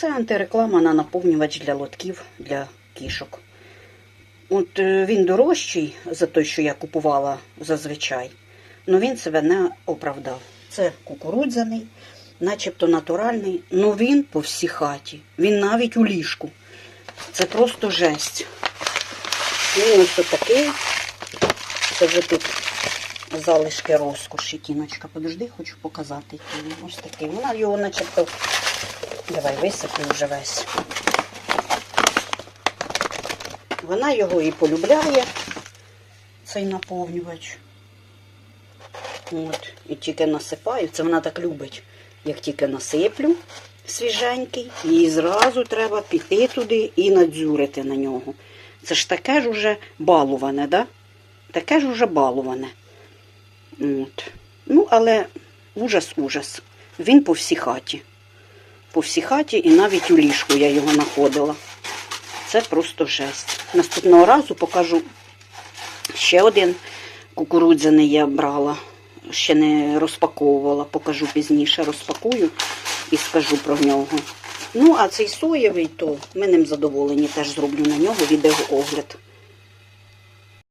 Це антиреклама на наповнювач для лотків для кішок. От е, він дорожчий за той, що я купувала зазвичай, але він себе не оправдав. Це кукурудзяний, начебто натуральний, але він по всій хаті. Він навіть у ліжку. Це просто жесть. Він ось такий. Це вже тут залишки розкоші. Тіночка, подожди, хочу показати. Ось такий. Вона його начебто. Давай висиплю вже весь. Вона його і полюбляє, цей наповнювач. От, і тільки насипаю. Це вона так любить. Як тільки насиплю свіженький, їй зразу треба піти туди і надзюрити на нього. Це ж таке ж уже балуване, да? Таке ж уже балуване. От. Ну, але ужас-ужас. Він по всій хаті. По всій хаті і навіть у ліжку я його знаходила. Це просто жесть. Наступного разу покажу ще один кукурудзяний я брала. Ще не розпаковувала, покажу пізніше, розпакую і скажу про нього. Ну, а цей соєвий, то ми ним задоволені, теж зроблю на нього відеоогляд.